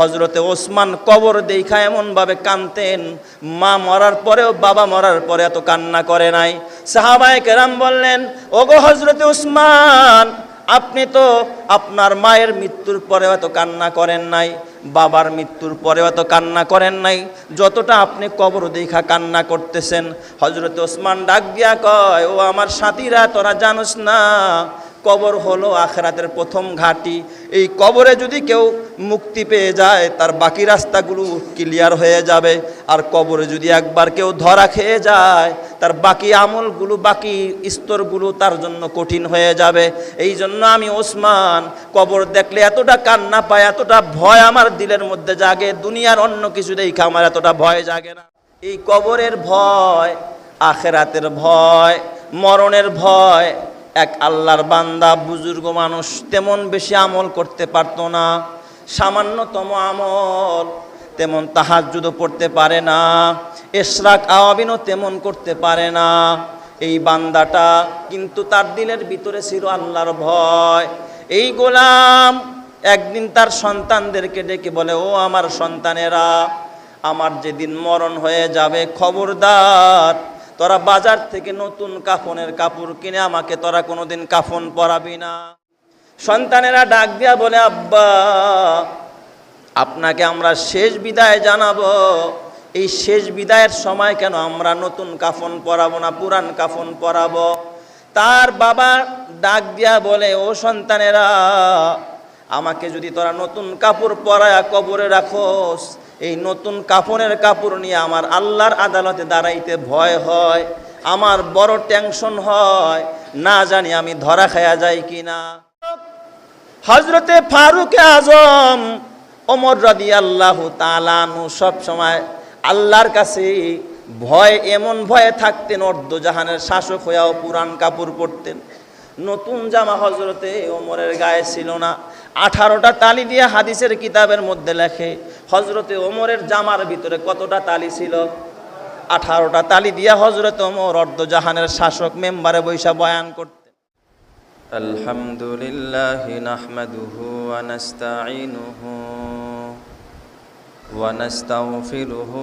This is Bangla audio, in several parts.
হজরতে ওসমান কবর দেখা এমনভাবে কানতেন মা মরার পরেও বাবা মরার পরে এত কান্না করে নাই। সাহাবায়ে কেরাম বললেন, ওগো হজরতে ওসমান, আপনি তো আপনার মায়ের মৃত্যুর পরেও এত কান্না করেন নাই, বাবার মৃত্যুর পরেও এত কান্না করেন নাই। যতটা আপনি কবর দেখা কান্না করতেছেন হজরত ওসমান ডাক দিয়া কয়, ও আমার সাথীরা, তোরা জানোস না কবর হলো আখরাতের প্রথম ঘাটি। এই কবরে যদি কেউ মুক্তি পেয়ে যায়, তার বাকি রাস্তাগুলো ক্লিয়ার হয়ে যাবে। আর কবরে যদি একবার কেউ ধরা খেয়ে যায়, তার বাকি আমলগুলো, বাকি স্তরগুলো তার জন্য কঠিন হয়ে যাবে। এই জন্য আমি ওসমান, কবর দেখলে এতটা কান্না পায়, এতটা ভয় আমার দিলের মধ্যে জাগে। দুনিয়ার অন্য কিছু দেখে আমার এতটা ভয় জাগে না। এই কবরের ভয়, আখেরাতের ভয়, মরণের ভয় এক আল্লাহর বান্দা, বুজুর্গ মানুষ তেমন বেশি আমল করতে পারতো না, সামান্যতম আমল তেমন তাহাজুদও পড়তে পারে না, এশরাক আওয়াবিনও তেমন করতে পারে না। এই বান্দাটা কিন্তু তার দিলের ভিতরে ছিল আল্লাহর ভয়। এই গোলাম একদিন তার সন্তানদেরকে ডেকে বলে, ও আমার সন্তানেরা, আমার যেদিন মরণ হয়ে যাবে, খবরদার তোরা বাজার থেকে নতুন কাফনের কাপড় কিনে আমাকে, তোরা কোনোদিন কাফন পরাবি না। সন্তানেরা ডাক দিয়া বলে, আব্বা, আপনাকে আমরা শেষ বিদায় জানাব। এই শেষ বিদায়ের সময় কেন আমরা নতুন কাফন পরাবো না, পুরান কাফন পরাবো? তার বাবা ডাক দিয়া বলে, ও সন্তানেরা, আমাকে যদি তোরা নতুন কাপড় পরায়া কবরে রাখোস এই নতুন কাপড়ের কাপড় নিয়ে আমার আল্লাহর আদালতে দাঁড়াইতে ভয় হয়, আমার বড় টেনশন হয়, না জানি আমি ধরা খায়া যাই কি না হজরতে ফারুক আজম, ওমর রদি আল্লাহ তালানু সব সময় আল্লাহর কাছে ভয়, এমন ভয়ে থাকতেন অর্ধ জাহানের শাসক হইয়াও পুরান কাপড় পরতেন। নতুন জামা হজরতে ওমরের গায়ে ছিল না আঠারোটা তালি দিয়ে হাদিসের কিতাবের মধ্যে লেখে হজরতে ওমরের জামার ভিতরে কতটা তালি ছিল? আঠারোটা তালি দিয়া হজরত ওমর অর্ধজাহানের শাসক মেম্বারে বৈশা বয়ান করতে আলহামদুলিল্লাহ নাহমাদুহু ওয়া নাস্তাঈনুহু ওয়া নাস্তাগফিরুহু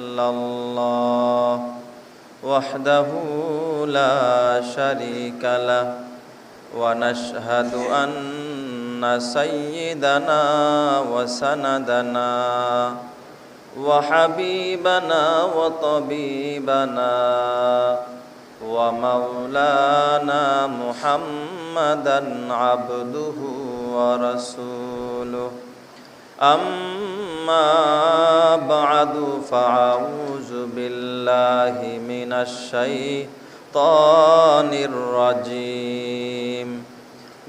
الله وحده لا شريك له ونشهد أن سيدنا وسندنا وحبيبنا وطبيبنا ومولانا محمدا عبده ورسوله أما بعد فأعوذ بالله من الشيطان الرجيم.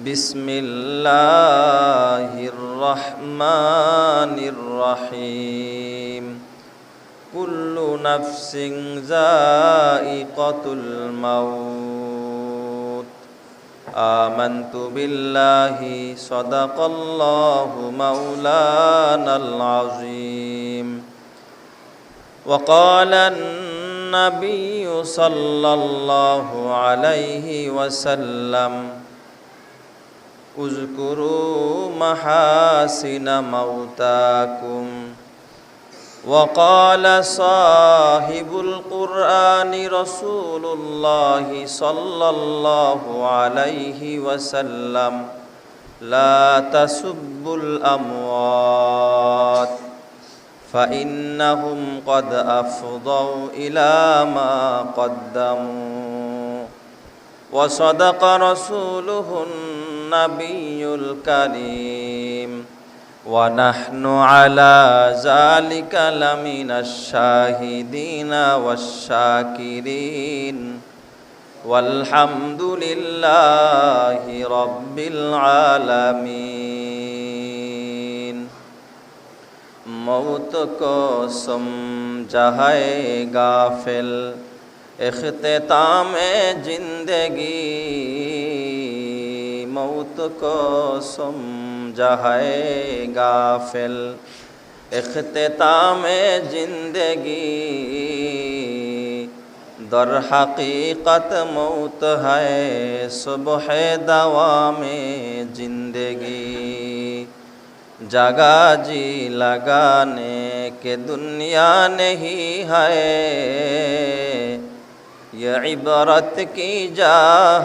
بسم الله الرحمن الرحيم. كل نفس ذائقة الموت. آمنت بالله صدق الله مولانا العظيم. وقال النبي صلى الله عليه وسلم اذكروا محاسن موتاكم وقال صاحب القرآن رسول الله صلى الله عليه وسلم لا تسبوا الأموات فإنهم قد أفضوا إلى ما قدموا وصدق رسوله النبي الكريم ونحن على ذلك لمن الشاهدين والشاكرين والحمد لله رب العالمين মৌত কসম জাহায় গাফিল اختتام زندگی موت کو سمجھائے غافل اختتام زندگی در حقیقت موت ہے صبح دوا میں زندگی जगा जी लगाने के दुनिया नहीं है। ये इबरत की जा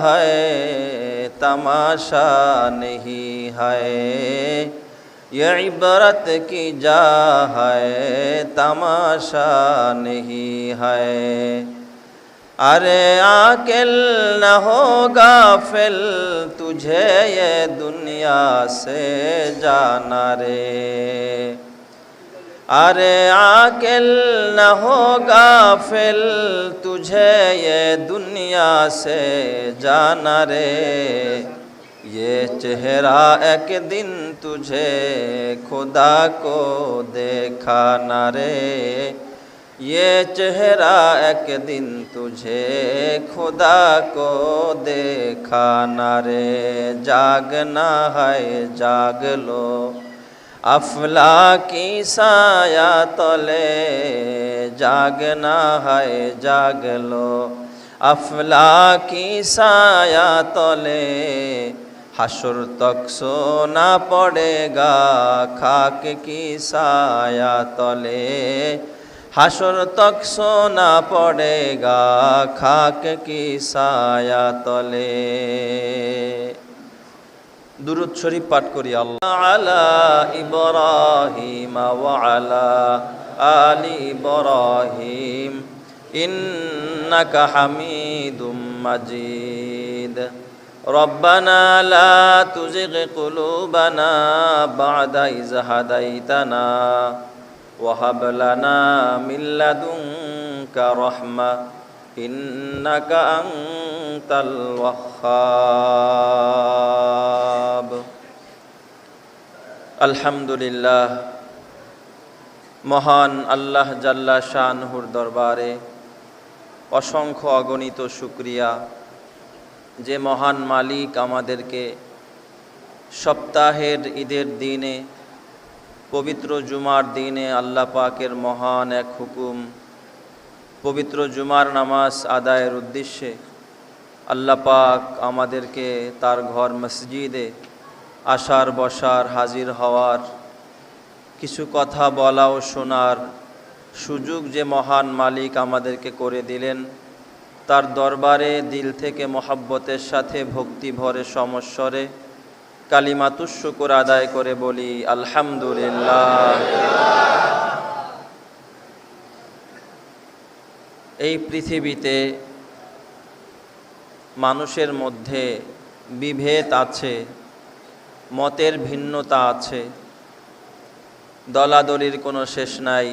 है, तमाशा नहीं है। ये इबरत की जा है, तमाशा नहीं है। अरे आकिल न होगा फिल तुझे ये दुनिया से जाना रे अरे आकिल न होगा फिल तुझे ये दुनिया से जाना रे ये चेहरा एक दिन तुझे खुदा को देखा न रे ये चेहरा एक दिन तुझे खुदा को देखा न रे जागना है जाग लो अफला की साया तले जागना है जाग लो अफला की साया तले हशुर तक सोना पड़ेगा खाक की साया तले হাসর তক সোনা পড়েগা খাক কি সায়া তলে দুরুদ শরীফ পাঠ করি আল্লাহ আলা ইব্রাহিম ওয়া আলা আলি ইব্রাহিম ইন্নাকা হামিদুম মাজিদ ربنا لا تزغ قلوبنا بعد إذ هديتنا وهب لنا من لدنك رحمة إنك أنت الوهاب الحمد لله মহান আল্লাহ জাল্লা শানহুর দরবারে অসংখ্য অগণিত শুক্রিয়া যে মহান মালিক আমাদেরকে সপ্তাহের ঈদের দিনে পবিত্র জুমার দিনে আল্লাহ পাকের মহান এক হুকুম। পবিত্র জুমার নামাজ আদায়ের উদ্দেশ্যে আল্লাহ পাক আমাদেরকে তার ঘর মসজিদে আসার বসার হাজির হওয়ার কিছু কথা বলা ও শোনার সুযোগ যে মহান মালিক আমাদেরকে করে দিলেন, তার দরবারে দিল থেকে মহাব্বতের সাথে ভক্তি ভরে সমস্বরে কালিমাতুস শুকুর আদায় করে বলি, আলহামদুলিল্লাহ। এই পৃথিবীতে মানুষের মধ্যে বিভেদ আছে, মতের ভিন্নতা আছে, দলাদলির কোনো শেষ নাই,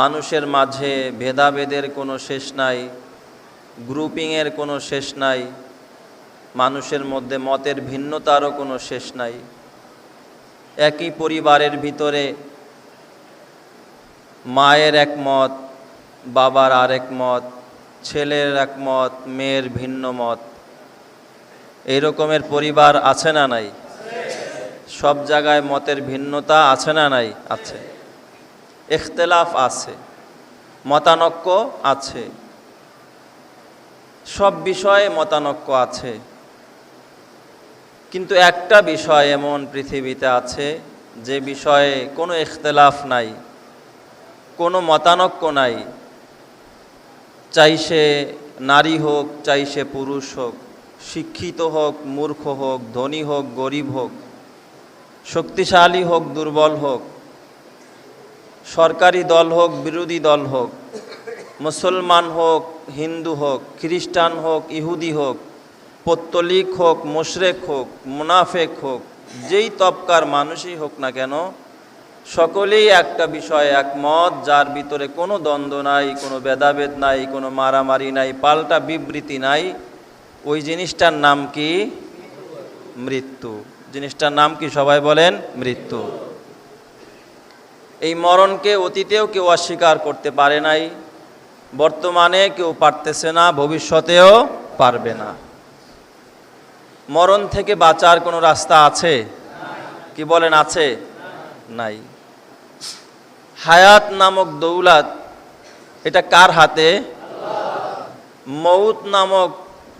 মানুষের মাঝে ভেদাভেদের কোনো শেষ নাই গ্রুপিংয়ের কোনো শেষ নাই মানুষের মধ্যে মতের ভিন্নতারও কোনো শেষ নাই। একই পরিবারের ভিতরে মায়ের এক মত, বাবার আরেক মত, ছেলের এক মত, মেয়ের ভিন্ন মত। এই রকমের পরিবার আছে না নাই? সব জায়গায় মতের ভিন্নতা আছে না নাই? আছে। ইখতলাফ আছে। মতানক্য আছে। সব বিষয়ে মতানক্য আছে। কিন্তু একটা বিষয় এমন পৃথিবীতে আছে, যে বিষয়ে কোনো ইখতলাফ নাই, কোনো মতানক্য নাই। চাই সে নারী হোক, চাই সে পুরুষ হোক, শিক্ষিত হোক, মূর্খ হোক, ধনী হোক, গরিব হোক, শক্তিশালী হোক, দুর্বল হোক, সরকারি দল হোক, বিরোধী দল হোক, মুসলমান হোক, হিন্দু হোক, খ্রিস্টান হোক, ইহুদি হোক পত্তলিক হোক, মোশরেক হোক, মুনাফেক হোক, যেই তবকার মানুষই হোক না কেন, সকলেই একটা বিষয় একমত, যার ভিতরে কোনো দ্বন্দ্ব নাই, কোনো ভেদাভেদ নাই, কোনো মারামারি নাই, পাল্টা বিবৃতি নাই। ওই জিনিসটার নাম কি? মৃত্যু। জিনিসটার নাম কি সবাই বলেন? মৃত্যু। এই মরণকে অতীতেও কেউ অস্বীকার করতে পারে নাই, বর্তমানে কেউ পারতেছে না, ভবিষ্যতেও পারবে না। মরণ থেকে বাঁচার কোনো রাস্তা আছে? কি বলেন, আছে? নাই। হায়াত নামক দৌলাত, এটা কার হাতে? মৌত নামক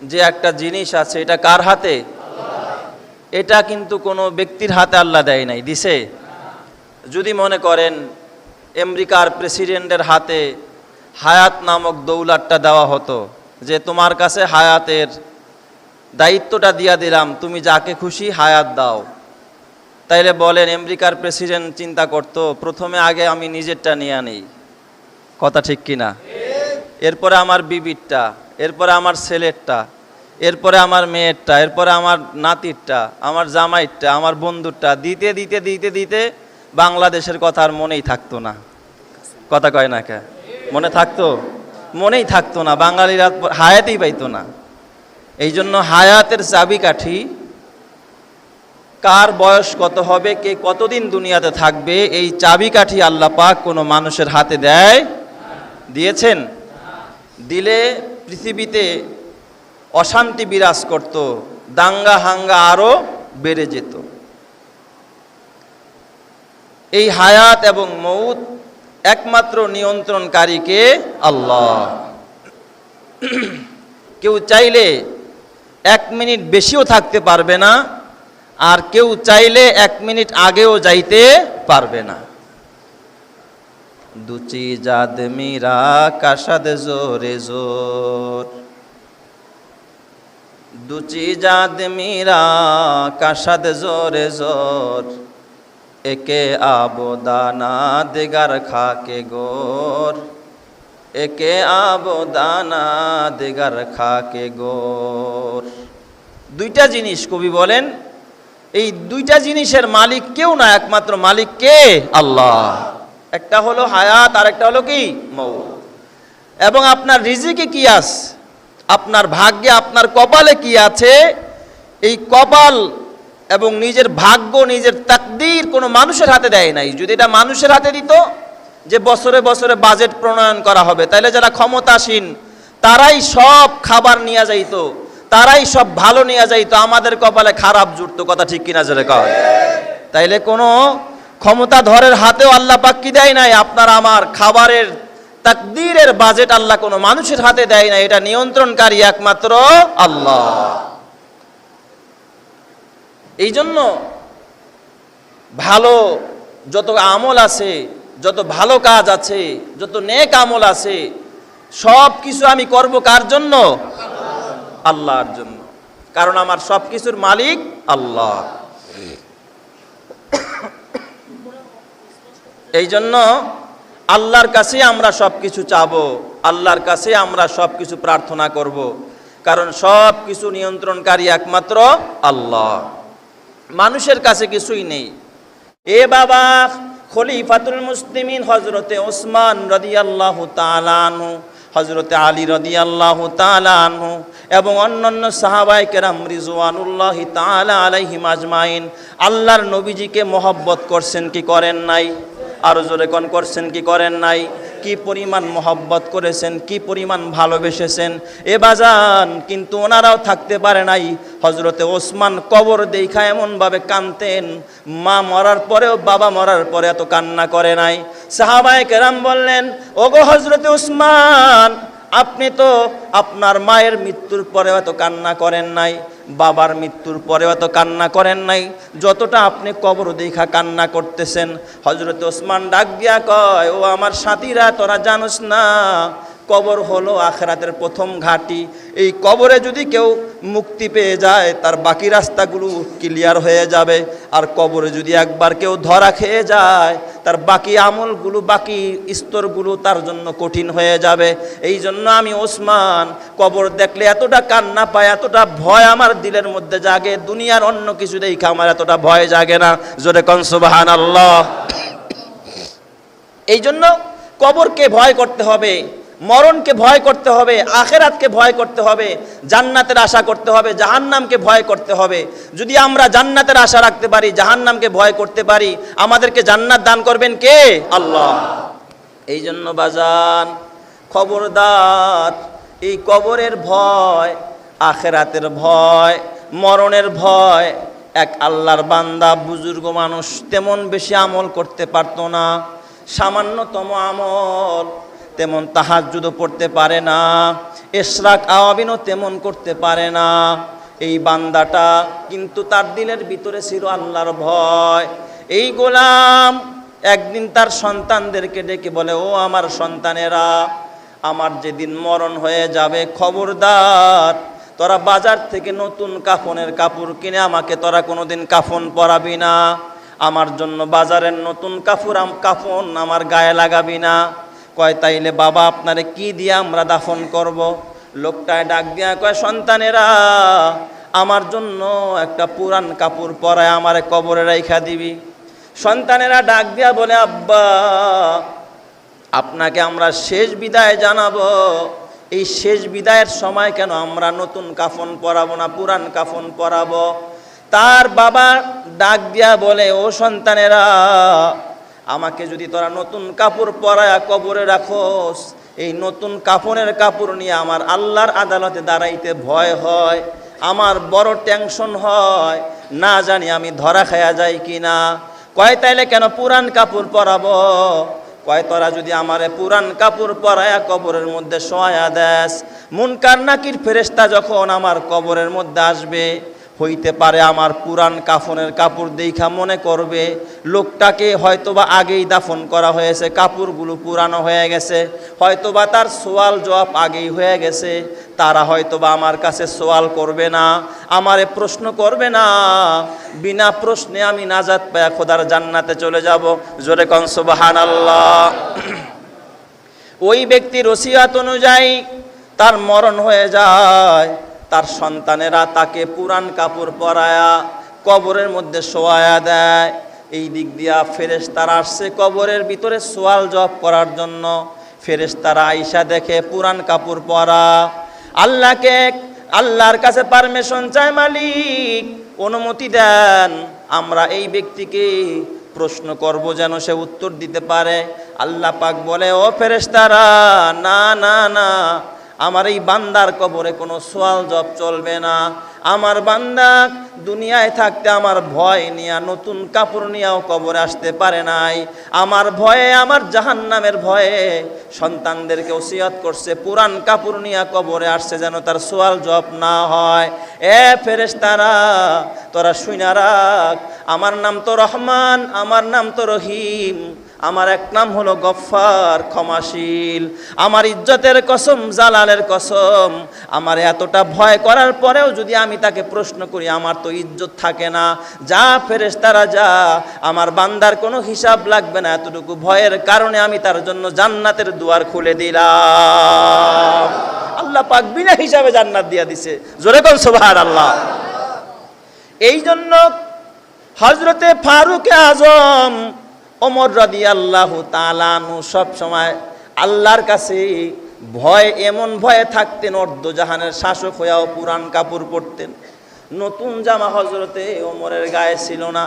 যে একটা জিনিস আছে, এটা কার হাতে? এটা কিন্তু কোনো ব্যক্তির হাতে আল্লাহ দেয় নাই, দিছে। যদি মনে করেন, আমেরিকার প্রেসিডেন্টের হাতে হায়াত নামক দৌলাতটা দেওয়া হতো, যে তোমার কাছে হায়াতের দায়িত্বটা দিয়া দিলাম, তুমি যাকে খুশি হায়াত দাও। তাইলে বলেন, আমেরিকার প্রেসিডেন্ট চিন্তা করতো, প্রথমে আগে আমি নিজেরটা নিয়ে নেই। কথা ঠিক কিনা এরপরে আমার বিবিরটা, এরপরে আমার ছেলেরটা, এরপরে আমার মেয়েরটা, এরপরে আমার নাতিরটা, আমার জামাইরটা, আমার বন্ধুরটা, দিতে দিতে দিতে দিতে বাংলাদেশের কথা আর মনেই থাকতো না। কথা কয় না কে? মনে থাকতো? মনেই থাকতো না। বাঙালিরা হায়াতেই পাইতো না। এই জন্য হায়াতের চাবিকাঠি কার বয়স কত হবে, কে কতদিন দুনিয়াতে থাকবে, এই চাবিকাঠি আল্লাহ পাক কোনো মানুষের হাতে দেয়, দিয়েছেন। দিলে পৃথিবীতে অশান্তি বিরাজ করত, দাঙ্গা হাঙ্গা আরও বেড়ে যেত। এই হায়াত এবং মৌত একমাত্র নিয়ন্ত্রণকারীকে আল্লাহ। কেউ চাইলে এক মিনিট বেশিও থাকতে পারবে না, আর কেউ চাইলে এক মিনিট আগেও যাইতে পারবে না। দুচি জাদ মীরা, কাসাদ জোরে জোর। দুচি জাদ মীরা, কাসাদ জোরে জোর। একে আবদানা দিগার খাকে গোর। একে আবদানা, দিগার খাকে গোর। দুইটা জিনিস কবি বলেন, এই দুইটা জিনিসের মালিক কেউ না, একমাত্র মালিক কে? আল্লাহ। একটা হলো হায়াত আর একটা হলো কি? মৌ এবং আপনার রিজিকে কি আস আপনার ভাগ্যে, আপনার কপালে কি আছে? এই কপাল এবং নিজের ভাগ্য, নিজের তাকদির কোনো মানুষের হাতে দেয় নাই। যদি এটা মানুষের হাতে দিত যে বছরে বছরে বাজেট প্রণয়ন করা হবে। তাহলে যারা ক্ষমতাসীন, তারাই সব খাবার নিয়ে যাইত, তারাই সব ভালো নিয়ে যাইতো, আমাদের কপালে খারাপ জুটতো, কথা ঠিক কিনা জোরে কয়? তাইলে কোনো ক্ষমতা ধরের হাতেও আল্লাহ পাক কি দেয় নাই? আপনার আমার খাবারের তাকদীরের বাজেট আল্লাহ কোনো মানুষের হাতে দেয় না এটা নিয়ন্ত্রণকারী একমাত্র আল্লাহ। এই জন্য ভালো যত আমল আছে যত ভালো কাজ আছে, যত নেক আমল আছে, সব কিছু আমি করব কার জন্য? আল্লাহর জন্য। কারণ আমার সব কিছুর মালিক আল্লাহ। এই জন্য আল্লাহর কাছে আমরা সব কিছু চাবো, আল্লাহর কাছে আমরা সব কিছু প্রার্থনা করব। কারণ সব কিছু নিয়ন্ত্রণকারী একমাত্র আল্লাহ। মানুষের কাছে কিছুই নেই। এ বাবা খলিফাতুল মুসলিমিন হজরতে ওসমান রদিয়াল্লাহ তালানু হজরতে আলী রদিয়াল্লাহ তালানু এবং অন্যান্য সাহাবাই কেরাম রিজওয়ানুল্লাহি তালা আলাইহিম আজমাইন। আল্লাহর নবীজিকে মহব্বত করছেন কি করেন নাই? আরও জোরে কন করছেন কি করেন নাই? কি পরিমাণ মহব্বত করেছেন, কি পরিমাণ ভালোবেসেছেন? এ বাজান কিন্তু ওনারাও থাকতে পারে নাই। হজরতে ওসমান কবর দেখা এমনভাবে কানতেন মা মরার পরেও বাবা মরার পরে এত কান্না করে নাই। সাহাবায় কেরাম বললেন, ওগো হজরতে ওসমান, আপনি তো আপনার মায়ের মৃত্যুর পরে এত কান্না করেন নাই। বাবার মৃত্যুর পরেও এত কান্না করেন নাই। যতটা আপনি কবর দেখা কান্না করতেছেন হজরত ওসমান ডাক দিয়া কয়, ও আমার সাথীরা, তোরা জানোস না কবর হলো আখরাতের প্রথম ঘাটি। এই কবরে যদি কেউ মুক্তি পেয়ে যায়, তার বাকি রাস্তাগুলো ক্লিয়ার হয়ে যাবে। আর কবরে যদি একবার কেউ ধরা খেয়ে যায়, তার বাকি আমলগুলো, বাকি স্তরগুলো তার জন্য কঠিন হয়ে যাবে। এই জন্য আমি ওসমান, কবর দেখলে এতটা কান্না পায়, এতটা ভয় আমার দিলের মধ্যে জাগে। দুনিয়ার অন্য কিছু দেখে আমার এতটা ভয় জাগে না। জোরে কনসুবাহান আল্লাহ এই জন্য কবরকে ভয় করতে হবে। মরণকে ভয় করতে হবে, আখেরাতকে ভয় করতে হবে, জান্নাতের আশা করতে হবে, জাহান্নামকে ভয় করতে হবে। যদি আমরা জান্নাতের আশা রাখতে পারি, জাহান্নামকে ভয় করতে পারি, আমাদেরকে জান্নাত দান করবেন কে? আল্লাহ। এই জন্য বাজান, খবরদার, এই কবরের ভয়, আখেরাতের ভয়, মরণের ভয়, এক আল্লাহর বান্দা বুজুর্গ মানুষ তেমন বেশি আমল করতে পারতো না। সামান্যতম আমল তেমন তাহাজুদও পড়তে পারে না, এশরাক আওয়াবিনও তেমন করতে পারে না। এই বান্দাটা কিন্তু তার দিলের ভিতরে ছিল আল্লাহর ভয়। এই গোলাম একদিন তার সন্তানদেরকে ডেকে বলে, ও আমার সন্তানেরা, আমার যেদিন মরণ হয়ে যাবে, খবরদার, তোরা বাজার থেকে নতুন কাফনের কাপড় কিনে আমাকে, তোরা কোনোদিন কাফন পরাবি না। আমার জন্য বাজারের নতুন কাপড় কাফন আমার গায়ে লাগাবি না। কয়, তাইলে বাবা আপনারে কি দিয়ে আমরা দাফন করব? লোকটায় ডাক দিয়া কয়, সন্তানেরা, আমার জন্য একটা পুরান কাপড় পরায় আমারে কবরে রাইখা দিবি। সন্তানেরা ডাক দিয়া বলে, আব্বা, আপনাকে আমরা শেষ বিদায় জানাব। এই শেষ বিদায়ের সময় কেন আমরা নতুন কাফন পরাবো না, পুরান কাফন পরাবো? তার বাবা ডাক দিয়া বলে, ও সন্তানেরা আমাকে যদি তোরা নতুন কাপড় পরায়া কবরে রাখোস, এই নতুন কাফনের কাপড় নিয়ে আমার আল্লাহর আদালতে দাঁড়াইতে ভয় হয়, আমার বড় টেনশন হয়, না জানি আমি ধরা খায়া যাই কি না কয়, তাইলে কেন পুরান কাপড় পরাবো? কয়, তোরা যদি আমারে পুরান কাপড় পরায়া কবরের মধ্যে শোয়া দেস, মুনকার নাকির ফেরেস্তা যখন আমার কবরের মধ্যে আসবে হইতে পারে আমার পুরান কাফনের কাপড় দেখা মনে করবে। লোকটাকে হয়তোবা আগেই দাফন করা হয়েছে, কাপড়গুলো পুরানো হয়ে গেছে, হয়তোবা তার সোয়াল জবাব আগেই হয়ে গেছে। তারা হয়তোবা আমার কাছে সোয়াল করবে না, আমারে প্রশ্ন করবে না। বিনা প্রশ্নে আমি নাজাত পায়া খোদার জান্নাতে চলে যাব। জোরে কনসবাহান আল্লাহ ওই ব্যক্তির ওসিয়াত অনুযায়ী তার মরণ হয়ে যায়। তার সন্তানেরা তাকে পুরান কাপড় পরায়া কবরের মধ্যে শোয়ায়া দেয়। এই দিক দিয়া ফেরেশতারা আসছে কবরের ভিতরে সোয়াল জব করার জন্য। ফেরেশতারা আইসা দেখে পুরান কাপড় পরা। আল্লাহকে আল্লাহর কাছে পারমিশন চায় মালিক, অনুমতি দেন। আমরা এই ব্যক্তিকে প্রশ্ন করব যেন সে উত্তর দিতে পারে। আল্লাহ পাক বলে, ও ফেরেশতারা, না না না আমার এই বান্দার কবরে কোনো সোয়াল জব চলবে না। আমার বান্দা দুনিয়ায় থাকতে আমার ভয় নিয়ে নতুন কাপড় নিয়েও কবরে আসতে পারে নাই। আমার ভয়ে, আমার জাহান্নামের ভয়ে সন্তানদেরকে ওসিয়ত করছে, পুরান কাপড় নিয়ে কবরে আসছে যেন তার সোয়াল জব না হয়। এ ফেরেশতারা, তোরা শুইনা রাখ। আমার নাম তো রহমান, আমার নাম তো রহিম। আমার এক নাম হলো গফফার, ক্ষমাশীল। আমার ইজ্জতের কসম, জালালের কসম। আমার এতটা ভয় করার পরেও যদি আমি তাকে প্রশ্ন করি, আমার তো ইজ্জত থাকে না, যা ফেরেশতারা যা, আমার বান্দার কোনো হিসাব লাগবে না। এতটুকু ভয়ের কারণে আমি তার জন্য জান্নাতের দুয়ার খুলে দিলাম। আল্লাহ পাক বিনা হিসাবে জান্নাত দিয়া দিছে। জোরে কোন সোভার আল্লাহ এই জন্য হজরতে ফারুক আজম ওমর রদি আল্লাহ তালানু সব সময় আল্লাহর কাছে ভয়, এমন ভয়ে থাকতেন অর্ধজাহানের শাসক হইয়াও পুরান কাপড় পরতেন। নতুন জামা হজরতে ওমরের গায়ে ছিল না।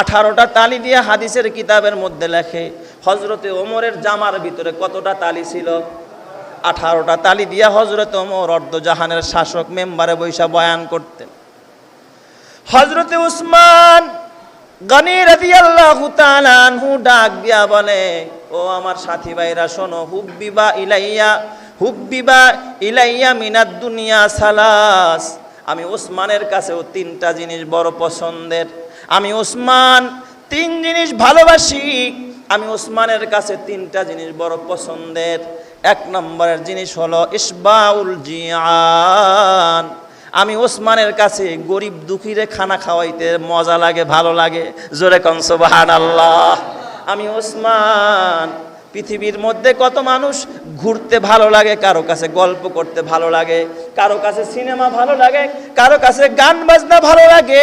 আঠারোটা তালি দিয়ে হাদিসের কিতাবের মধ্যে লেখে হজরতে ওমরের জামার ভিতরে কতটা তালি ছিল? আঠারোটা তালি দিয়া হজরত ওমর অর্ধজাহানের শাসক মেম্বারে বৈশা বয়ান করতেন। হজরতে উসমান গনি রাদিয়াল্লাহু তাআলা আনহু ডাক দিয়া বলে, ও আমার সাথী ভাইরা, শোনো, হুব্বিবা ইলাইয়া হুব্বিবা ইলাইয়া মিনাদ দুনিয়া সালাস। আমি ওসমানের কাছেও তিনটা জিনিস বড় পছন্দের। আমি ওসমান, তিন জিনিস ভালোবাসি। আমি ওসমানের কাছে তিনটা জিনিস বড় পছন্দের। এক নম্বরের জিনিস হলো ইসবাউল জিয়ান। আমি ওসমানের কাছে গরিব দুঃখীরে খানা খাওয়াইতে মজা লাগে, ভালো লাগে। জোরে কনসবাহান আল্লাহ আমি ওসমান, পৃথিবীর মধ্যে কত মানুষ ঘুরতে ভালো লাগে, কারও কাছে গল্প করতে ভালো লাগে, কারও কাছে সিনেমা ভালো লাগে, কারও কাছে গান বাজনা ভালো লাগে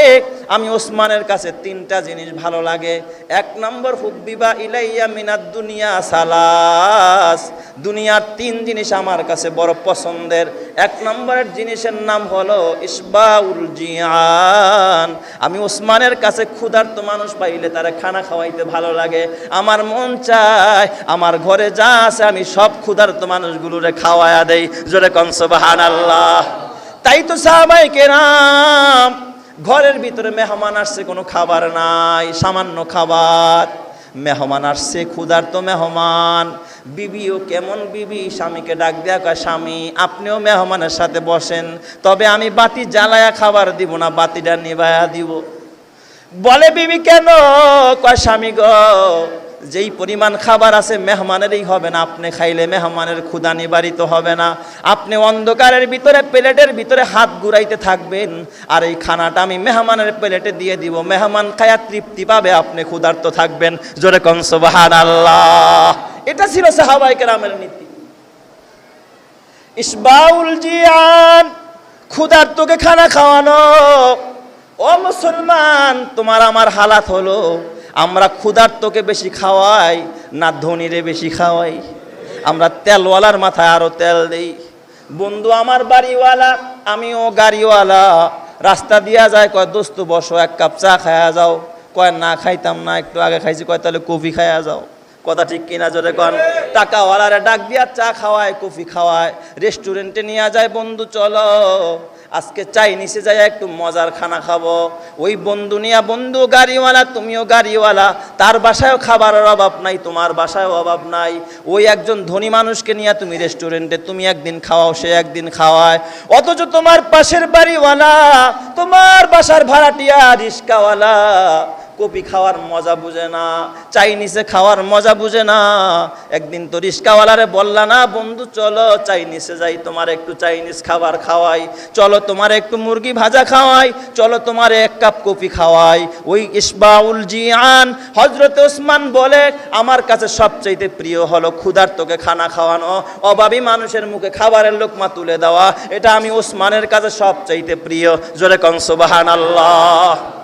আমি ওসমানের কাছে তিনটা জিনিস ভালো লাগে। এক নম্বর, হুব্বিবা ইলাইয়া মিনাদ দুনিয়া সালাস। দুনিয়ার তিন জিনিস আমার কাছে বড় পছন্দের। এক নম্বরের জিনিসের নাম হলো ইসবাউল জিয়ান। আমি ওসমানের কাছে ক্ষুধার্ত মানুষ পাইলে তারা খানা খাওয়াইতে ভালো লাগে। আমার মন চায়, আমার ঘরে যা আছে আমি সব ক্ষুধার্ত মানুষগুলোরে খাওয়ায়া দেই। জোরে কনসবাহান আল্লাহ তাই তো সাহাবাই কেরাম ঘরের ভিতরে মেহমান আসছে, কোনো খাবার নাই, সামান্য খাবার। মেহমান আসছে, ক্ষুধার্ত মেহমান। বিবিও কেমন বিবি? স্বামীকে ডাক দেয়া কয়, স্বামী, আপনিও মেহমানের সাথে বসেন, তবে আমি বাতি জ্বালায়া খাবার দিব না, বাতিটা নিবায়া দিব। বলে বিবি কেন? কয়, স্বামী গ যেই পরিমাণ খাবার আছে মেহমানেরই হবে না। আপনি খাইলে মেহমানের ক্ষুদা নিবারিত হবে না। আপনি অন্ধকারের ভিতরে, প্লেটের ভিতরে হাত ঘুরাইতে থাকবেন। আর এই খানাটা আমি মেহমানের প্লেটে দিয়ে দিব। মেহমান খায়া তৃপ্তি পাবে, আপনি ক্ষুধার্ত থাকবেন। জোরে কনসবাহান আল্লাহ এটা ছিল সাহাবাই কেরামের নীতি। ইসবাউল জিয়ান, ক্ষুধার্তকে খানা খাওয়ানো। ও মুসলমান, তোমার আমার হালাত হলো। আমরা ক্ষুধার্তকে বেশি খাওয়াই, না ধনীরে বেশি খাওয়াই। আমরা তেলওয়ালার মাথায় আরও তেল দেই। বন্ধু, আমার বাড়িওয়ালা, আমিও গাড়িওয়ালা। রাস্তা দিয়া যায়, কয়, দোস্ত, বসো, এক কাপ চা খায়া যাও। কয়, না খাইতাম না, একটু আগে খাইছি। কয়, তাহলে কফি খায়া যাও। কথা ঠিক কিনা জোরে কন? টাকাওয়ালারে ডাক দিয়া চা খাওয়ায়, কফি খাওয়ায়। রেস্টুরেন্টে নিয়ে যায়, বন্ধু, চলো। আজকে চাই নিচে যাই একটু মজার খানা খাব। ওই বন্ধু নিয়া বন্ধু, গাড়িওয়ালা, তুমিও গাড়িওয়ালা। তার বাসায়ও খাবারের অভাব নাই, তোমার বাসায়ও অভাব নাই। ওই একজন ধনী মানুষকে নিয়ে তুমি রেস্টুরেন্টে, তুমি একদিন খাওয়াও, সে একদিন খাওয়ায়। অথচ তোমার পাশের বাড়িওয়ালা, তোমার বাসার ভাড়াটিয়া, রিস্কাওয়ালা। কপি খাওয়ার মজা বুঝে না, চাইনিজে খাওয়ার মজা বুঝে না। একদিন তো রিস্কাওয়ালারে বললা না, বন্ধু, চলো চাইনিজে যাই, তোমার একটু চাইনিজ খাবার খাওয়াই। চলো তোমার একটু মুরগি ভাজা খাওয়াই। চলো তোমার এক কাপ কপি খাওয়াই। ওই ইসবাউল জিয়ান হজরত ওসমান বলে, আমার কাছে সবচাইতে প্রিয় হলো ক্ষুধার্তকে খানা খাওয়ানো। অভাবী মানুষের মুখে খাবারের লোকমা তুলে দেওয়া। এটা আমি ওসমানের কাছে সবচাইতে প্রিয়। জোরে কনসবাহান আল্লাহ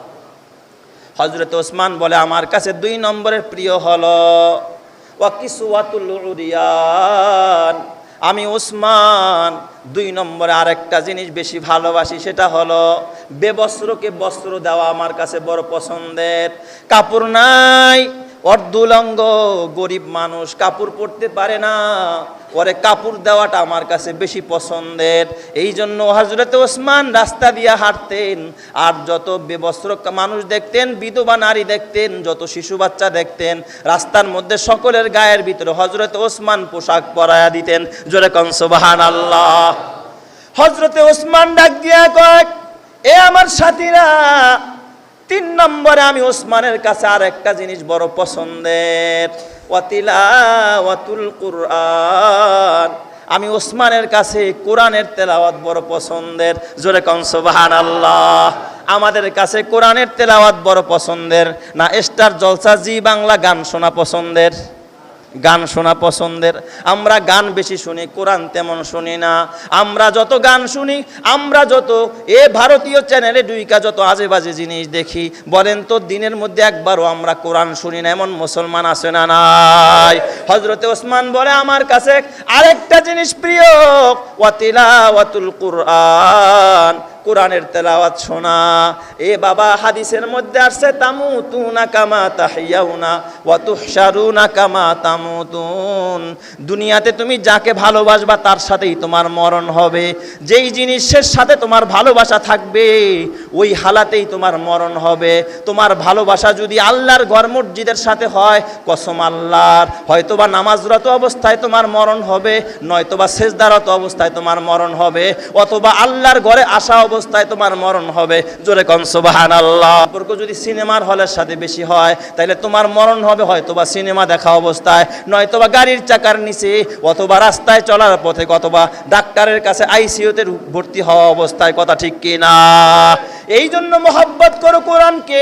হজরত ওসমান বলে, আমার কাছে দুই নম্বরের প্রিয় হলো ওয়াকিসুয়াতুল উরিয়ান। আমি ওসমান, দুই নম্বরে আরেকটা জিনিস বেশি ভালোবাসি, সেটা হলো, বেবস্ত্রকে বস্ত্র দেওয়া আমার কাছে বড় পছন্দের। কাপড় নাই, অর্ধুলঙ্গ, গরিব মানুষ, কাপড় পরতে পারে না। ওরে কাপড় দেওয়াটা আমার কাছে বেশি পছন্দের। এই জন্য হজরত ওসমান রাস্তা দিয়ে হাঁটতেন, আর যত বেবস্ত্র মানুষ দেখতেন, বিধবা নারী দেখতেন, যত শিশু বাচ্চা দেখতেন, রাস্তার মধ্যে সকলের গায়ের ভিতরে হজরত ওসমান পোশাক পরায়া দিতেন। জোরে কনসবাহান আল্লাহ হজরতে ওসমান ডাক দিয়া কয়, এ আমার সাথীরা, তিন নম্বরে আমি ওসমানের কাছে আর একটা জিনিস বড় পছন্দের। ওয়াতিলা ওয়াতুল কুরআন। আমি ওসমানের কাছে কোরআনের তেলাওয়াত বড় পছন্দের। জোরে কনসবাহান আল্লাহ আমাদের কাছে কোরআনের তেলাওয়াত বড় পছন্দের। না, স্টার জলসা জি বাংলা গান শোনা পছন্দের। গান শোনা পছন্দের। আমরা গান বেশি শুনি, কোরআন তেমন শুনি না। আমরা যত গান শুনি, আমরা যত এ ভারতীয় চ্যানেলে ডুইকা যত আজে বাজে জিনিস দেখি, বলেন তো দিনের মধ্যে একবারও আমরা কোরআন শুনি না, এমন মুসলমান আছে না নাই? হজরতে ওসমান বলে, আমার কাছে আরেকটা জিনিস প্রিয় ওয়াতিলা ওয়াতুল কুরআন। কোরআনের তেলাওয়াত শোনা। এ বাবা, হাদিসের মধ্যে আসছে, তামুতুনা কামা তাহিয়াউনা ওয়া তুহশারুনা কামা তামুতুন। দুনিয়াতে তুমি যাকে ভালোবাসবা, তার সাথেই তোমার মরণ হবে। যেই জিনিসের সাথে তোমার ভালোবাসা থাকবে, ওই হালাতেই তোমার মরণ হবে। তোমার ভালোবাসা যদি আল্লাহর ঘর মসজিদের সাথে হয়, কসম আল্লাহর। হয়তোবা নামাজরত অবস্থায় তোমার মরণ হবে, নয়তোবা সেজদারত অবস্থায় তোমার মরণ হবে। অথবা আল্লাহর ঘরে আসা অবস্থায় তোমার মরণ হবে। জোরে কনসবাহান আল্লাহ সম্পর্ক যদি সিনেমার হলের সাথে বেশি হয় তাহলে তোমার মরণ হবে হয়তোবা সিনেমা দেখা অবস্থায়, নয়তোবা গাড়ির চাকার নিচে, অথবা রাস্তায় চলার পথে, অথবা ডাক্তারের কাছে আইসিইউতে ভর্তি হওয়া অবস্থায়, কথা ঠিক কি না এই জন্য মোহাব্বত করো কোরআনকে।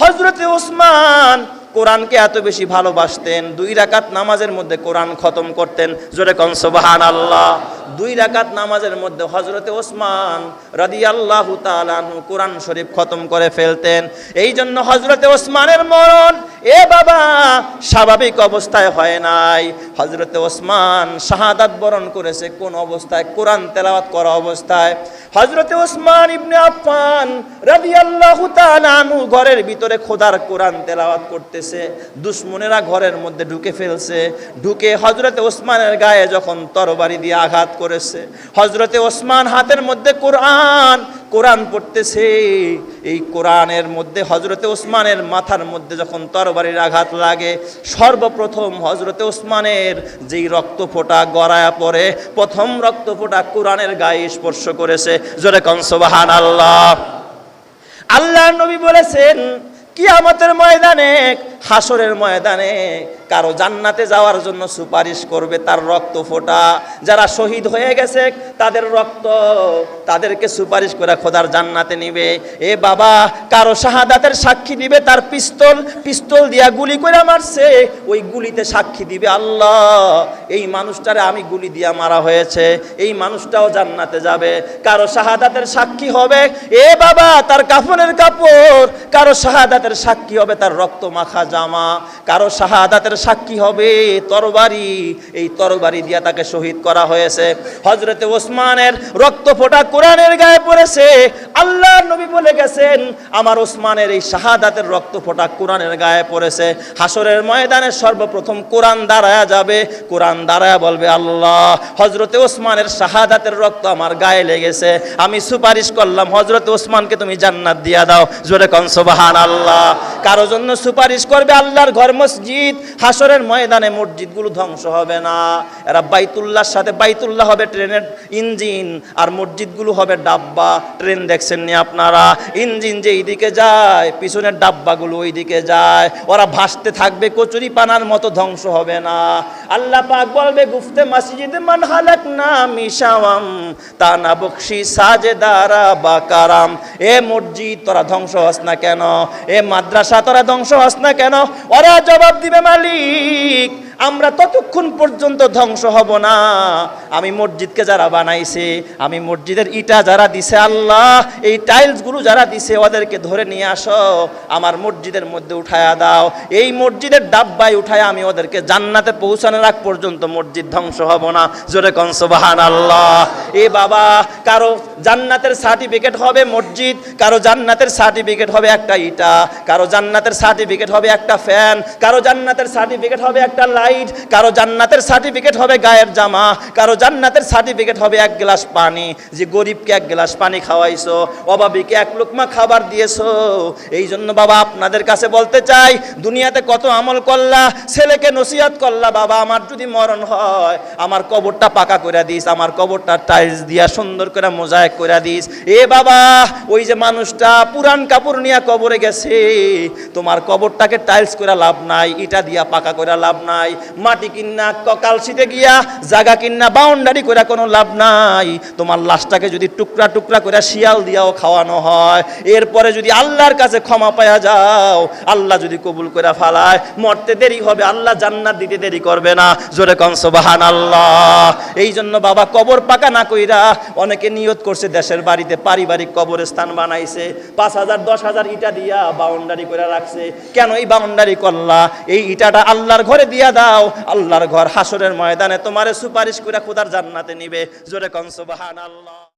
হজরতে ওসমান কোরআনকে এত বেশি ভালোবাসতেন, দুই রাকাত নামাজের মধ্যে কোরআন খতম করতেন, জোরে কন সোবাহান আল্লাহ দুই রাকাত নামাজের মধ্যে হজরতে ওসমান রাদিয়াল্লাহু তাআলা আনহু কোরআন শরীফ খতম করে ফেলতেন। এই জন্য হজরতে ওসমানের মরণ, এ বাবা, স্বাভাবিক অবস্থায় হয় নাই। হজরতে ওসমান শাহাদাত বরণ করেছে কোন অবস্থায়? কোরআন তেলাওয়াত করা অবস্থায়। হজরতে ওসমান ইবনে আফফান রাদিয়াল্লাহু তাআলা আনহু ঘরের ভিতরে খোদার কোরআন তেলাওয়াত করতেছে দুশ্মনেরা ঘরের মধ্যে ঢুকে ফেলছে। ঢুকে হজরতে ওসমানের গায়ে যখন তরবারি দিয়ে আঘাত করেছে। হজরতে ওসমান হাতের মধ্যে কোরআন কোরআন পড়তেছে। এই কোরআনের মধ্যে হজরতে ওসমানের মাথার মধ্যে যখন তরবারির আঘাত লাগে, সর্বপ্রথম হজরতে ওসমানের যেই রক্ত ফোঁটা গড়ায়া পড়ে, প্রথম রক্ত ফোঁটা কোরআনের গায়ে স্পর্শ করেছে। জোরে কনসবাহান আল্লাহ আল্লাহ নবী বলেছেন কিয়ামতের ময়দানে হাসরের ময়দানে কারও জান্নাতে যাওয়ার জন্য সুপারিশ করবে, তার রক্ত ফোটা। যারা শহীদ হয়ে গেছে, তাদের রক্ত তাদেরকে সুপারিশ করে খোদার জান্নাতে নিবে। এ বাবা, কারও শাহাদাতের সাক্ষী দিবে, তার পিস্তল পিস্তল দিয়া গুলি করে মারছে, ওই গুলিতে সাক্ষী দিবে আল্লাহ। এই মানুষটারে আমি গুলি দিয়া মারা হয়েছে, এই মানুষটাও জান্নাতে যাবে। কারও শাহাদাতের সাক্ষী হবে, এ বাবা, তার কাফনের কাপড়। কারও শাহাদাতের সাক্ষী হবে, তার রক্ত মাখা জামা। কারও শাহাদাতের সাক্ষী হবে তরবারি। এই তরবারি দিয়া তাকে শহীদ করা হয়েছে। হজরতে ওসমানের রক্ত ফোটা কোরআনের গায়ে পড়েছে। আল্লাহ নবী বলে গেছেন, আমার ওসমানের এই শাহাদাতের রক্ত ফোটা কোরআনের গায়ে পড়েছে। হাসরের ময়দানে সর্বপ্রথম কোরআন দাঁড়ায়া যাবে। কোরআন দাঁড়ায়া বলবে, আল্লাহ হজরতে ওসমানের শাহাদাতের রক্ত আমার গায়ে লেগেছে। আমি সুপারিশ করলাম হজরতে ওসমানকে তুমি জান্নাত দিয়া দাও। জোরে কনসবাহান আল্লাহ কারও জন্য সুপারিশ করবে আল্লাহর ঘর মসজিদ হাসরের ময়দানে মসজিদগুলো ধ্বংস হবে না। এরা বাইতুল্লাহর সাথে বাইতুল্লাহ হবে ট্রেনের ইঞ্জিন আর মসজিদগুলো হবে ডাব্বা। ট্রেন দেখছেন নি আপনারা? ইঞ্জিন যে এইদিকে যায়, পিছনের ডাব্বাগুলো ওই দিকে যায়। ওরা ভাসতে থাকবে, কচুরি পানার মতো ধ্বংস হবে না। আল্লাহ পাক বলবে, গুফতে মসজিদে মান হালাক না মিশাওয়াম তা না বকশি সাজে দারা বা কারাম। এ মসজিদ, তোরা ধ্বংস হস না কেন? এ মাদ্রাসা, তোরা ধ্বংস হস না কেন? ওরা জবাব দিবে মালিক। weak আমরা ততক্ষণ পর্যন্ত ধ্বংস হব না। আমি মসজিদকে যারা বানাইছে, আমি মসজিদের ইটা যারা দিছে, আল্লাহ, এই টাইলসগুলো যারা দিছে, ওদেরকে ধরে নিয়ে আসো, আমার মসজিদের মধ্যে উঠায়া দাও। এই মসজিদের ডাব্বায় উঠায় আমি ওদেরকে জান্নাতে পৌঁছানোর আগ পর্যন্ত মসজিদ ধ্বংস হব না। জোরে কনসবাহান আল্লাহ এ বাবা, কারও জান্নাতের সার্টিফিকেট হবে মসজিদ, কারও জান্নাতের সার্টিফিকেট হবে একটা ইটা, কারও জান্নাতের সার্টিফিকেট হবে একটা ফ্যান কারও জান্নাতের সার্টিফিকেট হবে একটা লাইট কারও জান্নাতের সার্টিফিকেট হবে গায়ের জামা, কারও জান্নাতের সার্টিফিকেট হবে এক গ্লাস পানি। যে গরিবকে এক গ্লাস পানি খাওয়াইছো, অভাবীকে এক লোকমা খাবার দিয়েছ এই জন্য বাবা আপনাদের কাছে বলতে চাই, দুনিয়াতে কত আমল করলা, ছেলেকে নসিহত করলা, বাবা আমার যদি মরণ হয়, আমার কবরটা পাকা করে দিস, আমার কবরটা টাইলস দিয়া সুন্দর করে মোজাইক করে দিস। এ বাবা, ওই যে মানুষটা পুরান কাপড় নিয়ে কবরে গেছে, তোমার কবরটাকে টাইলস করে লাভ নাই, ইটা দিয়া পাকা করে লাভ নাই মাটি কিন্না ককালসিতে গিয়া, জাগা কিন্না বাউন্ডারি করে কোনো লাভ নাই। তোমার লাশটাকে যদি টুকরা টুকরা করে শিয়াল দিয়াও খাওয়ানো হয়, এরপরে যদি আল্লাহর কাছে ক্ষমা পাওয়া যাও, আল্লাহ যদি কবুল করে ফালায়, মরতে দেরি হবে, আল্লাহ জান্নাত দিতে দেরি করবে না। জোরে কনসবাহান আল্লাহ এই জন্য বাবা কবর পাকা না কইরা অনেকে নিয়ত করছে দেশের বাড়িতে পারিবারিক কবরস্থান বানাইছে, পাঁচ হাজার, দশ হাজার ইটা দিয়া বাউন্ডারি করে রাখছে। কেন এই বাউন্ডারি করলা? এই ইটাটা আল্লাহর ঘরে দিয়া দাও আল্লাহর ঘর হাসরের ময়দানে তোমারে সুপারিশ করে খুদার জান্নাতে নিবে। জোরে কনসবাহান আল্লাহ